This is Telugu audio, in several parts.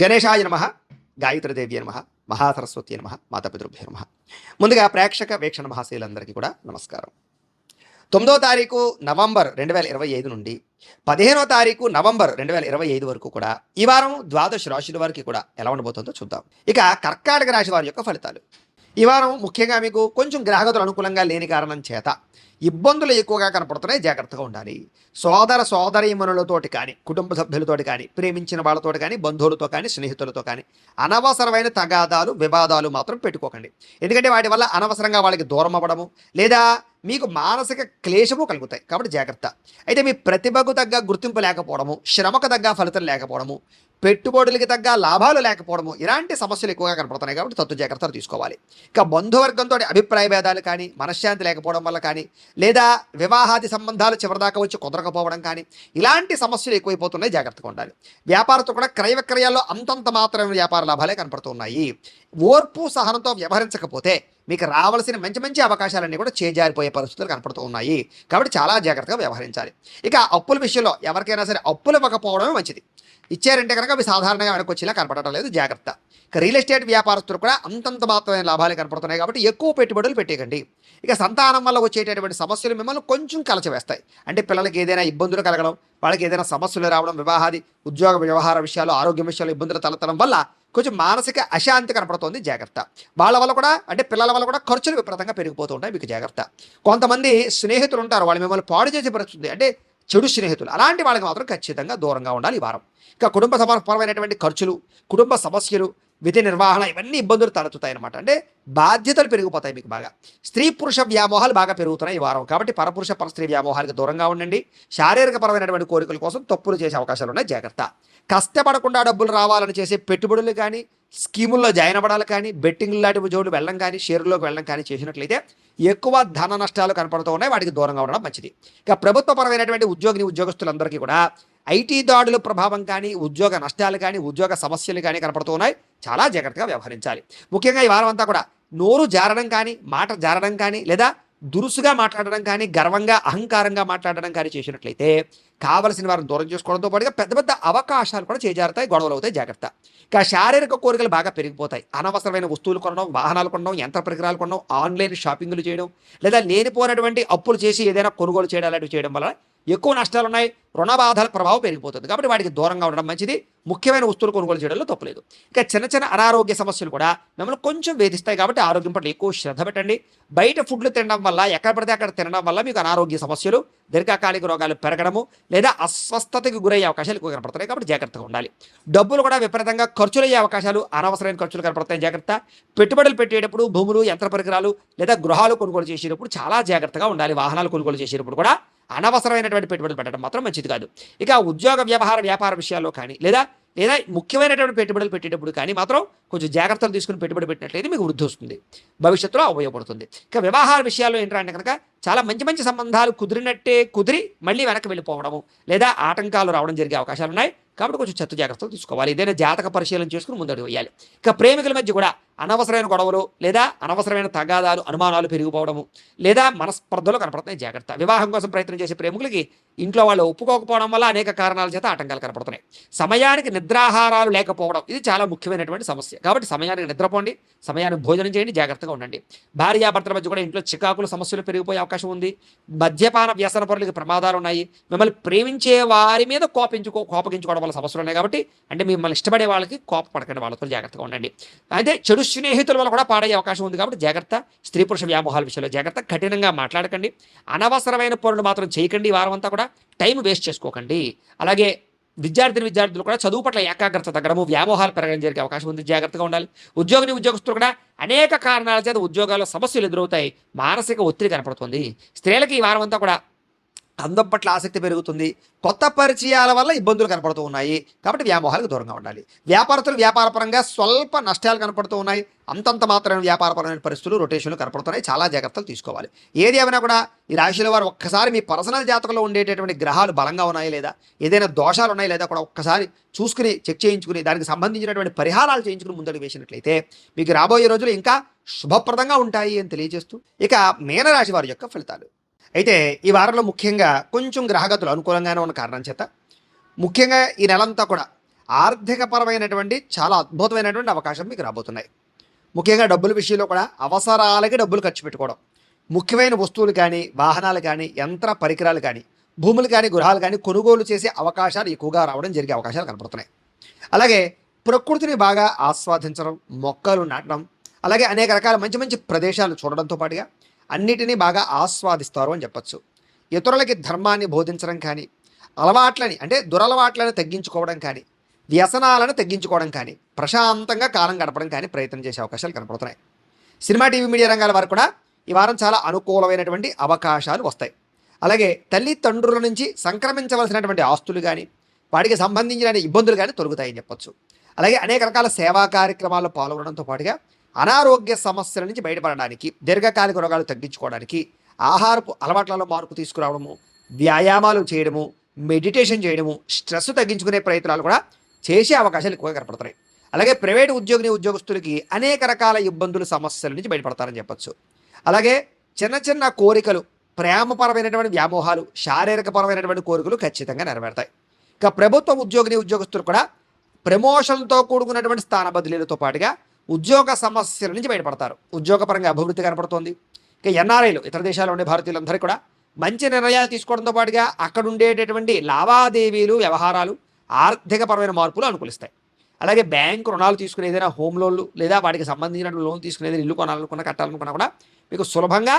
గణేశాయ నమ గాయత్రిదేవి నమ మహాసరస్వతి నమ మాతాపితృభ్య నమ. ముందుగా ప్రేక్షక వీక్షణ మహాశీలందరికీ కూడా నమస్కారం. తొమ్మిదో తారీఖు నవంబర్ రెండు వేల ఇరవై ఐదు నుండి పదిహేనో తారీఖు నవంబర్ రెండు వేల ఇరవై ఐదు వరకు కూడా ఈ వారం ద్వాదశ రాశుల వారికి కూడా ఎలా ఉండబోతుందో చూద్దాం. ఇక కర్కాటక రాశి వారి యొక్క ఫలితాలు. ఈ వారం ముఖ్యంగా మీకు కొంచెం గ్రహగతులు అనుకూలంగా లేని కారణం చేత ఇబ్బందులు ఎక్కువగా కనపడుతున్నాయి జాగ్రత్తగా ఉండాలి. సోదర సోదరీమణులతోటి కానీ కుటుంబ సభ్యులతోటి కానీ ప్రేమించిన వాళ్ళతోటి కానీ బంధువులతో కానీ స్నేహితులతో కానీ అనవసరమైన తగాదాలు వివాదాలు మాత్రం పెట్టుకోకండి. ఎందుకంటే వాటి వల్ల అనవసరంగా వాళ్ళకి దూరం అవ్వడము లేదా మీకు మానసిక క్లేశము కలుగుతాయి. కాబట్టి జాగ్రత్త. అయితే మీ ప్రతిభకు తగ్గ గుర్తింపు లేకపోవడము శ్రమకు తగ్గ ఫలితం లేకపోవడము పెట్టుబడులకి తగ్గ లాభాలు లేకపోవడము ఇలాంటి సమస్యలు ఎక్కువగా కనపడుతున్నాయి కాబట్టి తత్వ జాగ్రత్తలు తీసుకోవాలి. ఇక బంధువర్గంతో అభిప్రాయ భేదాలు కానీ మనశ్శాంతి లేకపోవడం వల్ల కానీ లేదా వివాహాది సంబంధాలు చివరిదాకా వచ్చి కుదరకపోవడం కానీ ఇలాంటి సమస్యలు ఎక్కువైపోతున్నాయి జాగ్రత్తగా ఉండాలి. వ్యాపారతో కూడా క్రయ విక్రయాల్లో అంతంత మాత్రమే వ్యాపార లాభాలే కనపడుతున్నాయి. ఓర్పు సహనంతో వ్యవహరించకపోతే మీకు రావాల్సిన మంచి మంచి అవకాశాలన్నీ కూడా చేజారిపోయే పరిస్థితులు కనపడుతూ ఉన్నాయి. కాబట్టి చాలా జాగ్రత్తగా వ్యవహరించాలి. ఇక అప్పుల విషయంలో ఎవరికైనా సరే అప్పులు ఇవ్వకపోవడమే మంచిది. ఇచ్చారంటే కనుక అవి సాధారణంగా వెనక్కి వచ్చేలా కనపడటం లేదు. జాగ్రత్త. ఇక రియల్ ఎస్టేట్ వ్యాపారస్తులు కూడా అంతంత మాత్రమే లాభాలు కనపడుతున్నాయి కాబట్టి ఎక్కువ పెట్టుబడులు పెట్టేయకండి. ఇక సంతానం వల్ల వచ్చేటటువంటి సమస్యలు మిమ్మల్ని కొంచెం కలచవేస్తాయి. అంటే పిల్లలకి ఏదైనా ఇబ్బందులు కలగడం వాళ్ళకి ఏదైనా సమస్యలు రావడం వివాహాది ఉద్యోగ వ్యవహార విషయాలు ఆరోగ్య విషయాలు ఇబ్బందులు తలెత్తడం వల్ల కొంచెం మానసిక అశాంతి కనపడుతుంది జాగ్రత్త. వాళ్ళ వల్ల కూడా అంటే పిల్లల వల్ల కూడా ఖర్చులు విపరీతంగా పెరిగిపోతూ ఉంటాయి మీకు జాగ్రత్త. కొంతమంది స్నేహితులు ఉంటారు వాళ్ళు మిమ్మల్ని పాడు చేసే పరిస్థితి అంటే చెడు స్నేహితులు అలాంటి వాళ్ళకి మాత్రం ఖచ్చితంగా దూరంగా ఉండాలి ఈ వారం. ఇక కుటుంబ సమర్పరమైనటువంటి ఖర్చులు కుటుంబ సమస్యలు విధి నిర్వహణ ఇవన్నీ ఇబ్బందులు తలెత్తుతాయి అనమాట అంటే బాధ్యతలు పెరిగిపోతాయి మీకు బాగా. స్త్రీ పురుష వ్యామోహాలు బాగా పెరుగుతున్నాయి ఈ వారం. కాబట్టి పరపురుష పరస్త్రీ వ్యామోహాలకు దూరంగా ఉండండి. శారీరక పరమైనటువంటి కోరికల కోసం తప్పులు చేసే అవకాశాలు ఉన్నాయి. జాగ్రత్త. కష్టపడకుండా డబ్బులు రావాలని చేసే పెట్టుబడులు కానీ స్కీముల్లో జాయిన్ అవ్వడాలు కానీ బెట్టింగ్ లాంటి జోడు వెళ్ళడం కానీ షేర్లోకి వెళ్ళడం కానీ చేసినట్లయితే ఎక్కువ ధన నష్టాలు కనపడుతూ ఉన్నాయి. వాటికి దూరంగా ఉండడం మంచిది. ఇక ప్రభుత్వపరమైనటువంటి ఉద్యోగిని ఉద్యోగస్తులందరికీ కూడా ఐటీ దాడుల ప్రభావం కానీ ఉద్యోగ నష్టాలు కానీ ఉద్యోగ సమస్యలు కానీ కనపడుతున్నాయి చాలా జాగ్రత్తగా వ్యవహరించాలి. ముఖ్యంగా ఈ వారం అంతా కూడా నోరు జారడం కానీ మాట జారడం కానీ లేదా దురుసుగా మాట్లాడడం కానీ గర్వంగా అహంకారంగా మాట్లాడడం కానీ చేసినట్లయితే కావలసిన వారిని దూరం చేసుకోవడంతో పాటుగా పెద్ద పెద్ద అవకాశాలు కూడా చేజారుతాయి గొడవలు అవుతాయి జాగ్రత్త. ఇక శారీరక కోరికలు బాగా పెరిగిపోతాయి. అనవసరమైన వస్తువులు కొనడం వాహనాలు కొనడం యంత్ర పరికరాలు కొనడం ఆన్లైన్ షాపింగ్లు చేయడం లేదా లేనిపోయినటువంటి అప్పులు చేసి ఏదైనా కొనుగోలు చేయడం అలాంటివి చేయడం వల్ల ఎక్కువ నష్టాలు ఉన్నాయి రుణ బాధల ప్రభావం పెరిగిపోతుంది. కాబట్టి వాటికి దూరంగా ఉండడం మంచిది. ముఖ్యమైన వస్తువులు కొనుగోలు చేయడంలో తప్పలేదు ఇక చిన్న చిన్న అనారోగ్య సమస్యలు కూడా మిమ్మల్ని కొంచెం వేధిస్తాయి కాబట్టి ఆరోగ్యం పట్ల ఎక్కువ శ్రద్ధ పెట్టండి. బయట ఫుడ్లు తినడం వల్ల ఎక్కడ పడితే అక్కడ తినడం వల్ల మీకు అనారోగ్య సమస్యలు దీర్ఘకాలిక రోగాలు పెరగడము లేదా అస్వస్థతకి గురయ్యే అవకాశాలు ఎక్కువ కనపడతాయి కాబట్టి జాగ్రత్తగా ఉండాలి. డబ్బులు కూడా విపరీతంగా ఖర్చులయ్యే అవకాశాలు అనవసరమైన ఖర్చులు కనపడతాయి. జాగ్రత్త. పెట్టుబడులు పెట్టేటప్పుడు భూములు యంత్ర పరికరాలు లేదా గృహాలు కొనుగోలు చేసేటప్పుడు చాలా జాగ్రత్తగా ఉండాలి. వాహనాలు కొనుగోలు చేసేటప్పుడు కూడా అనవసరమైనటువంటి పెట్టుబడులు పెట్టడం మాత్రం మంచిది కాదు. ఇక ఉద్యోగ వ్యవహార వ్యాపార విషయాల్లో కానీ లేదా లేదా ముఖ్యమైనటువంటి పెట్టుబడులు పెట్టేటప్పుడు కానీ మాత్రం కొంచెం జాగ్రత్తలు తీసుకుని పెట్టుబడి పెట్టినట్లయితే మీకు వృద్ధి వస్తుంది. భవిష్యత్తులో ఉపయోగపడుతుంది ఇక వ్యవహార విషయాల్లో ఏంటంటే కనుక చాలా మంచి మంచి సంబంధాలు కుదిరినట్టే కుదిరి మళ్ళీ వెనక్కి వెళ్ళిపోవడము లేదా ఆటంకాలు రావడం జరిగే అవకాశాలు ఉన్నాయి కాబట్టి కొంచెం చెత్త జాగ్రత్తలు తీసుకోవాలి. ఏదైనా జాతక పరిశీలన చేసుకుని ముందడుగు వేయాలి. ఇక ప్రేమికుల మధ్య కూడా అనవసరమైన గొడవలు లేదా అనవసరమైన తగాదాలు అనుమానాలు పెరిగిపోవడము లేదా మనస్పర్ధలు కనపడుతున్నాయి జాగ్రత్త. వివాహం కోసం ప్రయత్నం చేసే ప్రేమికులకి ఇంట్లో వాళ్ళు ఒప్పుకోకపోవడం వల్ల అనేక కారణాల చేత ఆటంకాలు కనపడుతున్నాయి. సమయానికి నిద్రాహారాలు లేకపోవడం ఇది చాలా ముఖ్యమైనటువంటి సమస్య. కాబట్టి సమయానికి నిద్రపోండి సమయానికి భోజనం చేయండి జాగ్రత్తగా ఉండండి. భార్యాభర్తల మధ్య కూడా ఇంట్లో చికాకులు సమస్యలు పెరిగిపోయే అవకాశం ఉంది. మద్యపాన వ్యసన పరులకి ప్రమాదాలు ఉన్నాయి. మిమ్మల్ని ప్రేమించే వారి మీద కోపించుకో కోపగించుకోవడం వల్ల సమస్యలు ఉన్నాయి కాబట్టి అంటే మిమ్మల్ని ఇష్టపడే వాళ్ళకి కోపపడకండి. వాళ్ళతో జాగ్రత్తగా ఉండండి. అయితే చెడు స్నేహితుల వల్ల కూడా పాడయ్యే అవకాశం ఉంది కాబట్టి జాగ్రత్త. స్త్రీ పురుష వ్యామోహాల విషయంలో జాగ్రత్త. కఠినంగా మాట్లాడకండి. అనవసరమైన పనులు మాత్రం చేయకండి వారం అంతా కూడా. టైం వేస్ట్ చేసుకోకండి. అలాగే విద్యార్థిని విద్యార్థులు కూడా చదువు పట్ల ఏకాగ్రత తగ్గడము వ్యామోహాలు పెరగడం జరిగే అవకాశం ఉంది. జాగ్రత్తగా ఉండాలి. ఉద్యోగిని ఉద్యోగస్తులు కూడా అనేక కారణాల చేత ఉద్యోగాల్లో సమస్యలు ఎదురవుతాయి. మానసిక ఒత్తిడి కనపడుతుంది. స్త్రీలకి ఈ వారం అంతా కూడా అందం పట్ల ఆసక్తి పెరుగుతుంది. కొత్త పరిచయాల వల్ల ఇబ్బందులు కనపడుతూ ఉన్నాయి. కాబట్టి వ్యామోహాలకు దూరంగా ఉండాలి. వ్యాపారస్తులు వ్యాపారపరంగా స్వల్ప నష్టాలు కనపడుతూ ఉన్నాయి. అంతంత మాత్రమే వ్యాపారపరమైన పరిస్థితులు రొటేషన్లు కనపడుతున్నాయి. చాలా జాగ్రత్తలు తీసుకోవాలి. ఏది ఏమైనా కూడా ఈ రాశిలో వారు ఒక్కసారి మీ పర్సనల్ జాతకంలో ఉండేటటువంటి గ్రహాలు బలంగా ఉన్నాయి లేదా? ఏదైనా దోషాలు ఉన్నాయి లేదా కూడా ఒక్కసారి చూసుకుని చెక్ చేయించుకుని దానికి సంబంధించినటువంటి పరిహారాలు చేయించుకుని ముందడుగు వేసినట్లయితే మీకు రాబోయే రోజులు ఇంకా శుభప్రదంగా ఉంటాయి అని తెలియజేస్తూ ఇక మీనరాశి వారి యొక్క ఫలితాలు. అయితే ఈ వారంలో ముఖ్యంగా కొంచెం గ్రహగతులు అనుకూలంగానే ఉన్న కారణం చేత ముఖ్యంగా ఈ నెలంతా కూడా ఆర్థికపరమైనటువంటి చాలా అద్భుతమైనటువంటి అవకాశం మీకు రాబోతున్నాయి. ముఖ్యంగా డబ్బుల విషయంలో కూడా అవసరాలకి డబ్బులు ఖర్చు పెట్టుకోవడం ముఖ్యమైన వస్తువులు కానీ వాహనాలు కానీ యంత్ర పరికరాలు కానీ భూములు కానీ గృహాలు కానీ కొనుగోలు చేసే అవకాశాలు ఎక్కువగా రావడం జరిగే అవకాశాలు కనపడుతున్నాయి అలాగే ప్రకృతిని బాగా ఆస్వాదించడం మొక్కలు నాటడం అలాగే అనేక రకాల మంచి మంచి ప్రదేశాలు చూడడంతో పాటుగా అన్నిటినీ బాగా ఆస్వాదిస్తారు అని చెప్పొచ్చు. ఇతరులకి ధర్మాన్ని బోధించడం కానీ అలవాట్లని అంటే దురలవాట్లను తగ్గించుకోవడం కానీ వ్యసనాలను తగ్గించుకోవడం కానీ ప్రశాంతంగా కాలం గడపడం కానీ ప్రయత్నం చేసే అవకాశాలు కనపడుతున్నాయి. సినిమా టీవీ మీడియా రంగాల వారు కూడా ఈ వారం చాలా అనుకూలమైనటువంటి అవకాశాలు వస్తాయి. అలాగే తల్లిదండ్రుల నుంచి సంక్రమించవలసినటువంటి ఆస్తులు కానీ వాటికి సంబంధించిన ఇబ్బందులు కానీ తొలుగుతాయని చెప్పొచ్చు. అలాగే అనేక రకాల సేవా కార్యక్రమాల్లో పాల్గొనడంతో పాటుగా అనారోగ్య సమస్యల నుంచి బయటపడడానికి దీర్ఘకాలిక రోగాలు తగ్గించుకోవడానికి ఆహారపు అలవాట్లలో మార్పు తీసుకురావడము వ్యాయామాలు చేయడము మెడిటేషన్ చేయడము స్ట్రెస్ తగ్గించుకునే ప్రయత్నాలు కూడా చేసే అవకాశాలు ఎక్కువగా కనపడతాయి అలాగే ప్రైవేట్ ఉద్యోగిని ఉద్యోగస్తులకి అనేక రకాల ఇబ్బందులు సమస్యల నుంచి బయటపడతారని చెప్పొచ్చు. అలాగే చిన్న చిన్న కోరికలు ప్రేమపరమైనటువంటి వ్యామోహాలు శారీరకపరమైనటువంటి కోరికలు ఖచ్చితంగా నెరవేరుతాయి. ఇక ప్రభుత్వ ఉద్యోగిని ఉద్యోగస్తులు కూడా ప్రమోషన్తో కూడుకున్నటువంటి స్థాన బదిలీలతో పాటుగా ఉద్యోగ సమస్యల నుంచి బయటపడతారు. ఉద్యోగపరంగా అభివృద్ధి కనపడుతోంది. ఇక ఎన్ఆర్ఐలు ఇతర దేశాల్లో ఉండే భారతీయులందరూ కూడా మంచి నిర్ణయాలు తీసుకోవడంతో పాటుగా అక్కడ ఉండేటటువంటి లావాదేవీలు వ్యవహారాలు ఆర్థికపరమైన మార్పులు అనుకూలిస్తాయి. అలాగే బ్యాంకు రుణాలు తీసుకునే ఏదైనా హోమ్ లోన్లు లేదా వాటికి సంబంధించిన లోన్ తీసుకునే ఏదైనా ఇల్లు కొనాలనుకున్నా కట్టాలనుకున్నా కూడా మీకు సులభంగా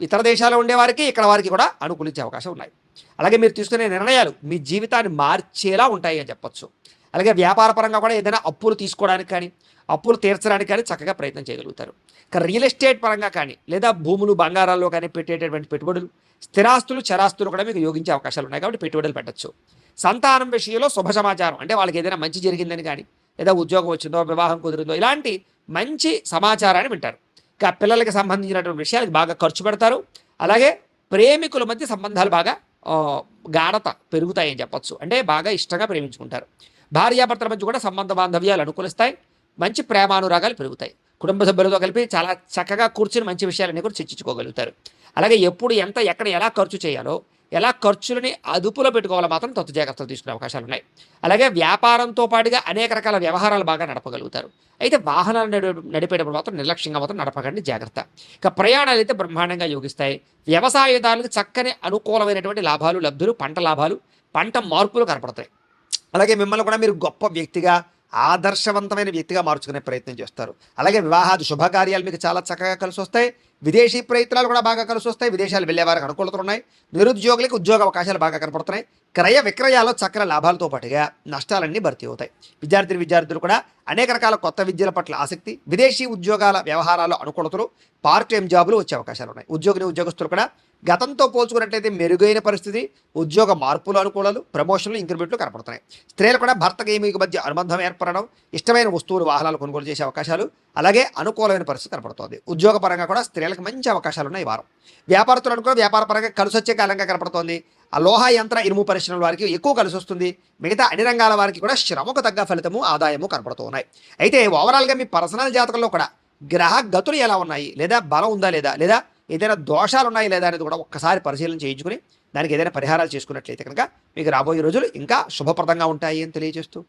ఇతర దేశాల్లో ఉండే వారికి ఇక్కడ వారికి కూడా అనుకూలించే అవకాశం ఉన్నాయి. అలాగే మీరు తీసుకునే నిర్ణయాలు మీ జీవితాన్ని మార్చేలా ఉంటాయి అని చెప్పొచ్చు. అలాగే వ్యాపార పరంగా కూడా ఏదైనా అప్పులు తీసుకోవడానికి కానీ అప్పులు తీర్చడానికి కానీ చక్కగా ప్రయత్నం చేయగలుగుతారు. రియల్ ఎస్టేట్ పరంగా కానీ లేదా భూములు బంగారాల్లో కానీ పెట్టేటటువంటి పెట్టుబడులు స్థిరాస్తులు చరాస్తులు కూడా మీకు యోగించే అవకాశాలు ఉన్నాయి కాబట్టి పెట్టుబడులు పెట్టచ్చు. సంతానం విషయంలో శుభ సమాచారం అంటే వాళ్ళకి ఏదైనా మంచి జరిగిందని కానీ లేదా ఉద్యోగం వచ్చిందో వివాహం కుదిరిందో ఇలాంటి మంచి సమాచారాన్ని వింటారు. ఇంకా పిల్లలకి సంబంధించినటువంటి విషయాలకు బాగా ఖర్చు పెడతారు. అలాగే ప్రేమికుల మధ్య సంబంధాలు బాగా గాఢత పెరుగుతాయని చెప్పచ్చు. అంటే బాగా ఇష్టంగా ప్రేమించుకుంటారు. భార్యాభర్తల మధ్య కూడా సంబంధ బాంధవ్యాలు అనుకూలిస్తాయి. మంచి ప్రేమానురాగాలు పెరుగుతాయి. కుటుంబ సభ్యులతో కలిపి చాలా చక్కగా కూర్చుని మంచి విషయాలన్నీ కూడా చర్చించుకోగలుగుతారు. అలాగే ఎప్పుడు ఎంత ఎక్కడ ఎలా ఖర్చు చేయాలో ఎలా ఖర్చులని అదుపులో పెట్టుకోవాలో మాత్రం తత్తు జాగ్రత్తలు తీసుకునే అవకాశాలు ఉన్నాయి. అలాగే వ్యాపారంతో పాటుగా అనేక రకాల వ్యవహారాలు బాగా నడపగలుగుతారు. అయితే వాహనాలు నడి- నడిపేటప్పుడు మాత్రం నిర్లక్ష్యంగా మాత్రం నడపకండి జాగ్రత్త. ఇక ప్రయాణాలు అయితే బ్రహ్మాండంగా యోగిస్తాయి. వ్యవసాయదారులకు చక్కని అనుకూలమైనటువంటి లాభాలు లబ్ధులు పంట లాభాలు పంట మార్పులు కనపడతాయి. అలాగే మిమ్మల్ని కూడా మీరు గొప్ప వ్యక్తిగా ఆదర్శవంతమైన వ్యక్తిగా మార్చుకునే ప్రయత్నం చేస్తారు. అలాగే వివాహాది శుభకార్యాలు మీకు చాలా చక్కగా కలిసి వస్తాయి. విదేశీ ప్రయత్నాలు కూడా బాగా కలిసి వస్తాయి. విదేశాలు వెళ్ళే వారికి అనుకూలతలు ఉన్నాయి. నిరుద్యోగులకు ఉద్యోగ అవకాశాలు బాగా కనపడుతున్నాయి. క్రయ విక్రయాల్లో చక్కని లాభాలతో పాటుగా నష్టాలన్నీ భర్తీ అవుతాయి. విద్యార్థులు విద్యార్థులు కూడా అనేక రకాల కొత్త విద్యల పట్ల ఆసక్తి విదేశీ ఉద్యోగాల వ్యవహారాల్లో అనుకూలతలు పార్ట్ టైం జాబులు వచ్చే అవకాశాలు ఉన్నాయి. ఉద్యోగిని ఉద్యోగస్తులు కూడా గతంతో పోల్చుకున్నట్లయితే మెరుగైన పరిస్థితి ఉద్యోగ మార్పులు అనుకూలాలు ప్రమోషన్లు ఇంక్రిమెంట్లు కనపడుతున్నాయి. స్త్రీలు కూడా భర్తకి మీకు మధ్య అనుబంధం ఏర్పడడం ఇష్టమైన వస్తువులు వాహనాలు కొనుగోలు చేసే అవకాశాలు అలాగే అనుకూలమైన పరిస్థితి కనపడుతోంది. ఉద్యోగ పరంగా కూడా స్త్రీలకు మంచి అవకాశాలు ఉన్నాయి వారం. వ్యాపారస్తులకు కూడా వ్యాపార పరంగా కలిసి వచ్చే కాలంగా కనపడుతోంది. ఆ లోహ యంత్ర ఇనుము పరిశ్రమల వారికి ఎక్కువ కలిసి వస్తుంది. మిగతా అన్ని రంగాల వారికి కూడా శ్రమకు తగ్గ ఫలితము ఆదాయము కనపడుతూ ఉన్నాయి అయితే ఓవరాల్గా మీ పర్సనల్ జాతకంలో కూడా గ్రహ గతులు ఎలా ఉన్నాయి? లేదా బలం ఉందా లేదా? లేదా ఏదైనా దోషాలు ఉన్నాయి లేదా అనేది కూడా ఒక్కసారి పరిశీలన చేయించుకుని దానికి ఏదైనా పరిహారాలు చేసుకున్నట్లయితే కనుక మీకు రాబోయే రోజులు ఇంకా శుభప్రదంగా ఉంటాయి అని తెలియజేస్తూ